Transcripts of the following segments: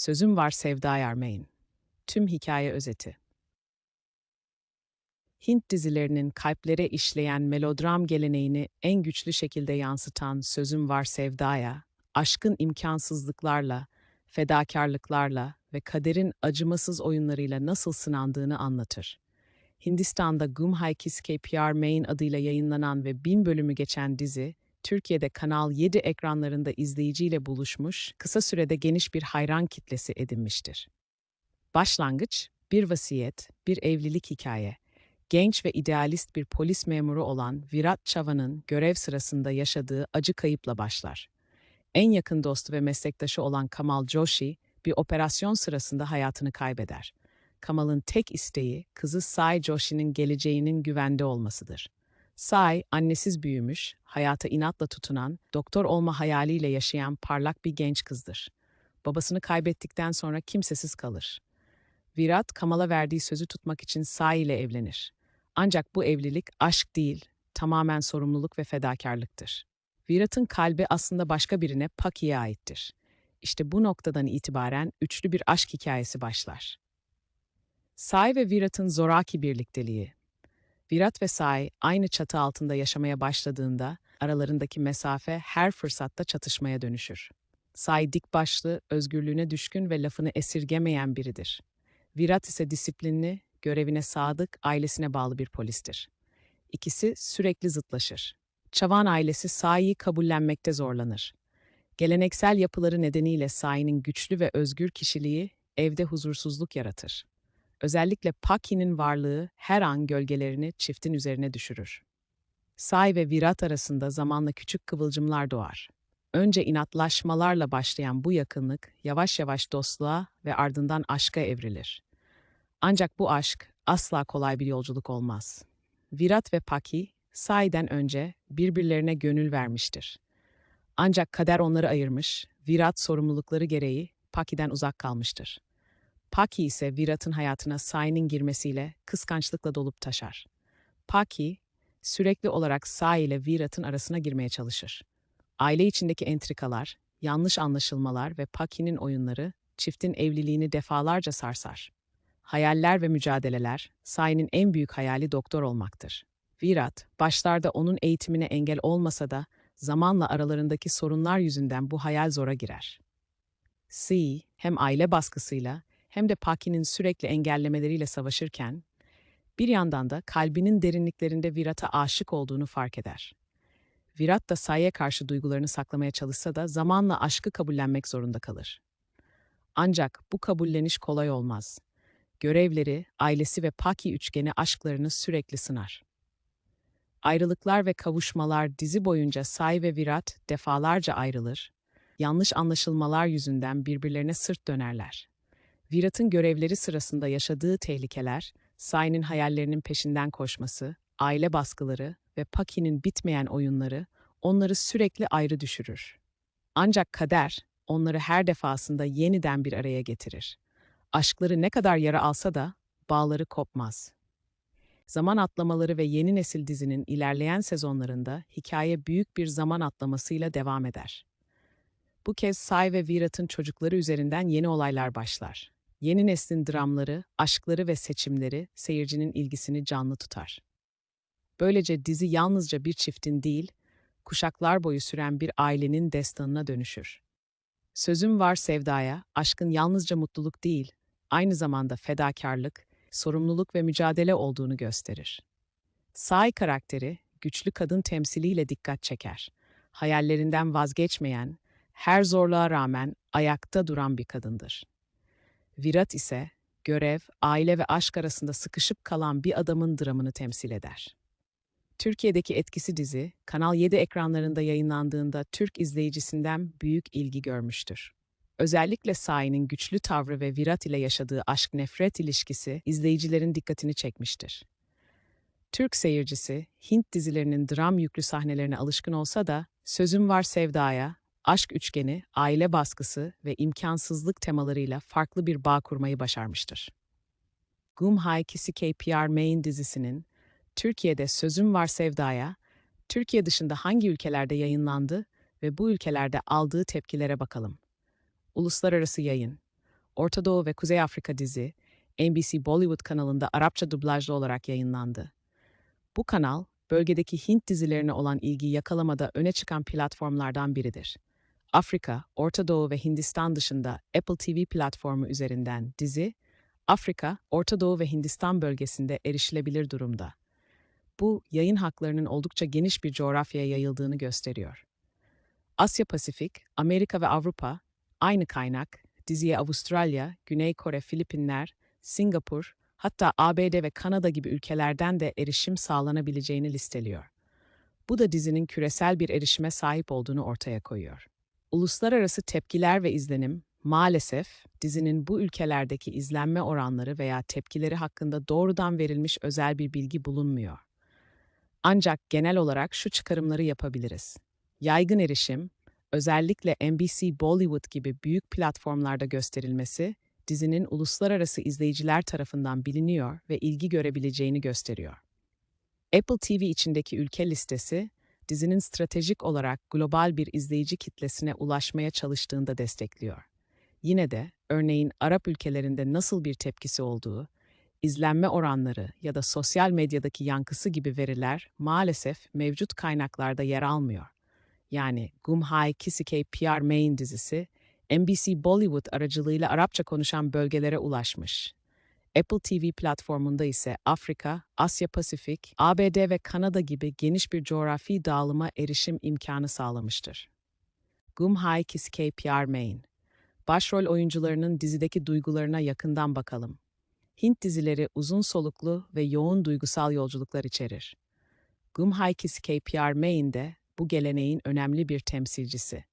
Sözüm var Sevda Yarmain. Tüm hikaye özeti. Hint dizilerinin kalplere işleyen melodram geleneğini en güçlü şekilde yansıtan Sözüm Var Sevda'ya, aşkın imkansızlıklarla, fedakarlıklarla ve kaderin acımasız oyunlarıyla nasıl sınandığını anlatır. Hindistan'da Gumhai Kiske PR Main adıyla yayınlanan ve bin bölümü geçen dizi, Türkiye'de Kanal 7 ekranlarında izleyiciyle buluşmuş, kısa sürede geniş bir hayran kitlesi edinmiştir. Başlangıç, bir vasiyet, bir evlilik hikaye. Genç ve idealist bir polis memuru olan Virat Chavan'ın görev sırasında yaşadığı acı kayıpla başlar. En yakın dostu ve meslektaşı olan Kamal Joshi, bir operasyon sırasında hayatını kaybeder. Kamal'ın tek isteği kızı Sai Joshi'nin geleceğinin güvende olmasıdır. Sai, annesiz büyümüş, hayata inatla tutunan, doktor olma hayaliyle yaşayan parlak bir genç kızdır. Babasını kaybettikten sonra kimsesiz kalır. Virat, Kamal'a verdiği sözü tutmak için Sai ile evlenir. Ancak bu evlilik aşk değil, tamamen sorumluluk ve fedakarlıktır. Virat'ın kalbi aslında başka birine Paki'ye aittir. İşte bu noktadan itibaren üçlü bir aşk hikayesi başlar. Sai ve Virat'ın zoraki birlikteliği. Virat ve Sai aynı çatı altında yaşamaya başladığında aralarındaki mesafe her fırsatta çatışmaya dönüşür. Sai dik başlı, özgürlüğüne düşkün ve lafını esirgemeyen biridir. Virat ise disiplinli, görevine sadık, ailesine bağlı bir polistir. İkisi sürekli zıtlaşır. Çavan ailesi Sai'yi kabullenmekte zorlanır. Geleneksel yapıları nedeniyle Sai'nin güçlü ve özgür kişiliği evde huzursuzluk yaratır. Özellikle Paki'nin varlığı her an gölgelerini çiftin üzerine düşürür. Sai ve Virat arasında zamanla küçük kıvılcımlar doğar. Önce inatlaşmalarla başlayan bu yakınlık yavaş yavaş dostluğa ve ardından aşka evrilir. Ancak bu aşk asla kolay bir yolculuk olmaz. Virat ve Paki, Sai'den önce birbirlerine gönül vermiştir. Ancak kader onları ayırmış, Virat sorumlulukları gereği Paki'den uzak kalmıştır. Paki ise Virat'ın hayatına Sai'nin girmesiyle kıskançlıkla dolup taşar. Paki, sürekli olarak Sai ile Virat'ın arasına girmeye çalışır. Aile içindeki entrikalar, yanlış anlaşılmalar ve Paki'nin oyunları çiftin evliliğini defalarca sarsar. Hayaller ve mücadeleler, Sai'nin en büyük hayali doktor olmaktır. Virat, başlarda onun eğitimine engel olmasa da zamanla aralarındaki sorunlar yüzünden bu hayal zora girer. Si, hem aile baskısıyla hem de Paki'nin sürekli engellemeleriyle savaşırken, bir yandan da kalbinin derinliklerinde Virat'a aşık olduğunu fark eder. Virat da Say'e karşı duygularını saklamaya çalışsa da zamanla aşkı kabullenmek zorunda kalır. Ancak bu kabulleniş kolay olmaz. Görevleri, ailesi ve Paki üçgeni aşklarını sürekli sınar. Ayrılıklar ve kavuşmalar dizi boyunca Say ve Virat defalarca ayrılır, yanlış anlaşılmalar yüzünden birbirlerine sırt dönerler. Virat'ın görevleri sırasında yaşadığı tehlikeler, Say'nin hayallerinin peşinden koşması, aile baskıları ve Paki'nin bitmeyen oyunları onları sürekli ayrı düşürür. Ancak kader onları her defasında yeniden bir araya getirir. Aşkları ne kadar yara alsa da bağları kopmaz. Zaman atlamaları ve yeni nesil dizinin ilerleyen sezonlarında hikaye büyük bir zaman atlamasıyla devam eder. Bu kez Sai ve Virat'ın çocukları üzerinden yeni olaylar başlar. Yeni neslin dramları, aşkları ve seçimleri seyircinin ilgisini canlı tutar. Böylece dizi yalnızca bir çiftin değil, kuşaklar boyu süren bir ailenin destanına dönüşür. Sözüm var sevdaya, aşkın yalnızca mutluluk değil, aynı zamanda fedakarlık, sorumluluk ve mücadele olduğunu gösterir. Sai karakteri, güçlü kadın temsiliyle dikkat çeker. Hayallerinden vazgeçmeyen, her zorluğa rağmen ayakta duran bir kadındır. Virat ise görev, aile ve aşk arasında sıkışıp kalan bir adamın dramını temsil eder. Türkiye'deki etkisi dizi, Kanal 7 ekranlarında yayınlandığında Türk izleyicisinden büyük ilgi görmüştür. Özellikle Sai'nin güçlü tavrı ve Virat ile yaşadığı aşk-nefret ilişkisi izleyicilerin dikkatini çekmiştir. Türk seyircisi, Hint dizilerinin dram yüklü sahnelerine alışkın olsa da, Sözüm Var Sevda'ya, aşk üçgeni, aile baskısı ve imkansızlık temalarıyla farklı bir bağ kurmayı başarmıştır. Gumhai Kisi KPR Main dizisinin Türkiye'de Sözüm Var Sevda'ya, Türkiye dışında hangi ülkelerde yayınlandı ve bu ülkelerde aldığı tepkilere bakalım. Uluslararası yayın. Orta Doğu ve Kuzey Afrika dizi, NBC Bollywood kanalında Arapça dublajlı olarak yayınlandı. Bu kanal, bölgedeki Hint dizilerine olan ilgiyi yakalamada öne çıkan platformlardan biridir. Afrika, Orta Doğu ve Hindistan dışında Apple TV platformu üzerinden dizi, Afrika, Orta Doğu ve Hindistan bölgesinde erişilebilir durumda. Bu, yayın haklarının oldukça geniş bir coğrafyaya yayıldığını gösteriyor. Asya Pasifik, Amerika ve Avrupa, aynı kaynak, diziye Avustralya, Güney Kore, Filipinler, Singapur, hatta ABD ve Kanada gibi ülkelerden de erişim sağlanabileceğini listeliyor. Bu da dizinin küresel bir erişime sahip olduğunu ortaya koyuyor. Uluslararası tepkiler ve izlenim, maalesef dizinin bu ülkelerdeki izlenme oranları veya tepkileri hakkında doğrudan verilmiş özel bir bilgi bulunmuyor. Ancak genel olarak şu çıkarımları yapabiliriz. Yaygın erişim, özellikle NBC Bollywood gibi büyük platformlarda gösterilmesi, dizinin uluslararası izleyiciler tarafından biliniyor ve ilgi görebileceğini gösteriyor. Apple TV içindeki ülke listesi, dizinin stratejik olarak global bir izleyici kitlesine ulaşmaya çalıştığında destekliyor. Yine de, örneğin Arap ülkelerinde nasıl bir tepkisi olduğu, izlenme oranları ya da sosyal medyadaki yankısı gibi veriler maalesef mevcut kaynaklarda yer almıyor. Yani Gumhai Kisikei PR Main dizisi, NBC Bollywood aracılığıyla Arapça konuşan bölgelere ulaşmış. Apple TV platformunda ise Afrika, Asya Pasifik, ABD ve Kanada gibi geniş bir coğrafi dağılıma erişim imkanı sağlamıştır. Gumhai Kisikei PR Main Başrol oyuncularının dizideki duygularına yakından bakalım. Hint dizileri uzun soluklu ve yoğun duygusal yolculuklar içerir. Gumhai Kisikei PR Main de bu geleneğin önemli bir temsilcisi.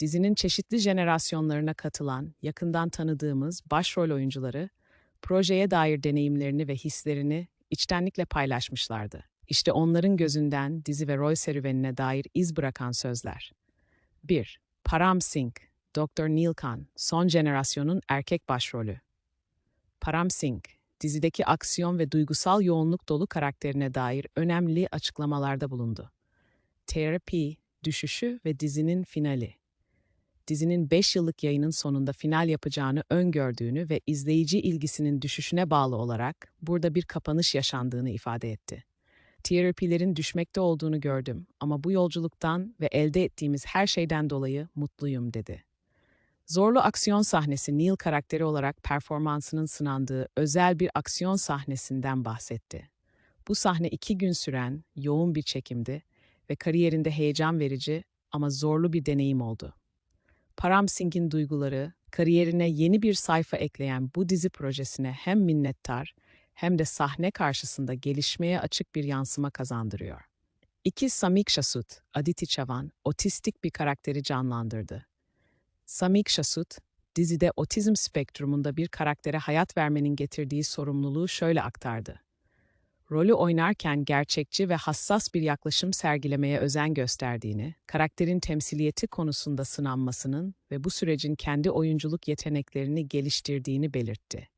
Dizinin çeşitli jenerasyonlarına katılan, yakından tanıdığımız başrol oyuncuları, projeye dair deneyimlerini ve hislerini içtenlikle paylaşmışlardı. İşte onların gözünden dizi ve rol serüvenine dair iz bırakan sözler. 1. Param Singh, Dr. Neil Khan, son jenerasyonun erkek başrolü. Param Singh, dizideki aksiyon ve duygusal yoğunluk dolu karakterine dair önemli açıklamalarda bulundu. Terapi, düşüşü ve dizinin finali. Dizinin 5 yıllık yayının sonunda final yapacağını öngördüğünü ve izleyici ilgisinin düşüşüne bağlı olarak burada bir kapanış yaşandığını ifade etti. TRP'lerin düşmekte olduğunu gördüm ama bu yolculuktan ve elde ettiğimiz her şeyden dolayı mutluyum dedi. Zorlu aksiyon sahnesi Neil karakteri olarak performansının sınandığı özel bir aksiyon sahnesinden bahsetti. Bu sahne iki gün süren yoğun bir çekimdi ve kariyerinde heyecan verici ama zorlu bir deneyim oldu. Param Singh'in duyguları, kariyerine yeni bir sayfa ekleyen bu dizi projesine hem minnettar hem de sahne karşısında gelişmeye açık bir yansıma kazandırıyor. İki Samiksha Sud, Aditi Chavan, otistik bir karakteri canlandırdı. Samiksha Sud, dizide otizm spektrumunda bir karaktere hayat vermenin getirdiği sorumluluğu şöyle aktardı rolü oynarken gerçekçi ve hassas bir yaklaşım sergilemeye özen gösterdiğini, karakterin temsiliyeti konusunda sınanmasının ve bu sürecin kendi oyunculuk yeteneklerini geliştirdiğini belirtti.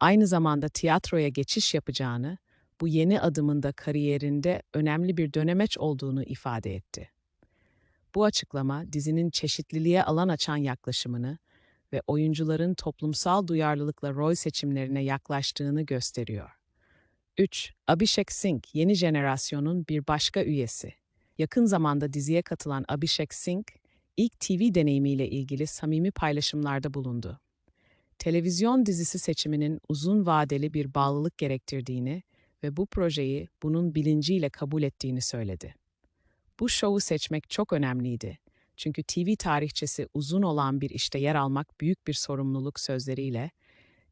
Aynı zamanda tiyatroya geçiş yapacağını, bu yeni adımında kariyerinde önemli bir dönemeç olduğunu ifade etti. Bu açıklama dizinin çeşitliliğe alan açan yaklaşımını ve oyuncuların toplumsal duyarlılıkla rol seçimlerine yaklaştığını gösteriyor. 3. Abhishek Singh, yeni jenerasyonun bir başka üyesi. Yakın zamanda diziye katılan Abhishek Singh, ilk TV deneyimiyle ilgili samimi paylaşımlarda bulundu. Televizyon dizisi seçiminin uzun vadeli bir bağlılık gerektirdiğini ve bu projeyi bunun bilinciyle kabul ettiğini söyledi. Bu şovu seçmek çok önemliydi. Çünkü TV tarihçesi uzun olan bir işte yer almak büyük bir sorumluluk sözleriyle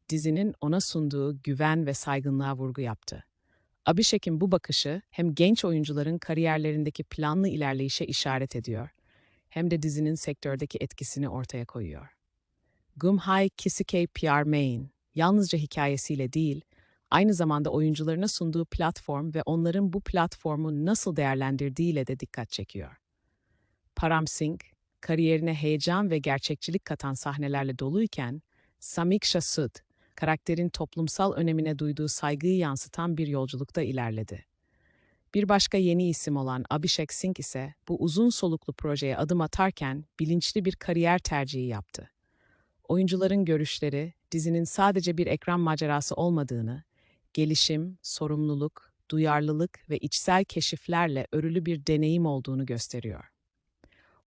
dizinin ona sunduğu güven ve saygınlığa vurgu yaptı. Abhishek'in bu bakışı hem genç oyuncuların kariyerlerindeki planlı ilerleyişe işaret ediyor, hem de dizinin sektördeki etkisini ortaya koyuyor. Gumhai Kisikei PR Main, yalnızca hikayesiyle değil, aynı zamanda oyuncularına sunduğu platform ve onların bu platformu nasıl değerlendirdiğiyle de dikkat çekiyor. Param Singh, kariyerine heyecan ve gerçekçilik katan sahnelerle doluyken, Samiksha Sud, karakterin toplumsal önemine duyduğu saygıyı yansıtan bir yolculukta ilerledi. Bir başka yeni isim olan Abhishek Singh ise bu uzun soluklu projeye adım atarken bilinçli bir kariyer tercihi yaptı. oyuncuların görüşleri dizinin sadece bir ekran macerası olmadığını, gelişim, sorumluluk, duyarlılık ve içsel keşiflerle örülü bir deneyim olduğunu gösteriyor.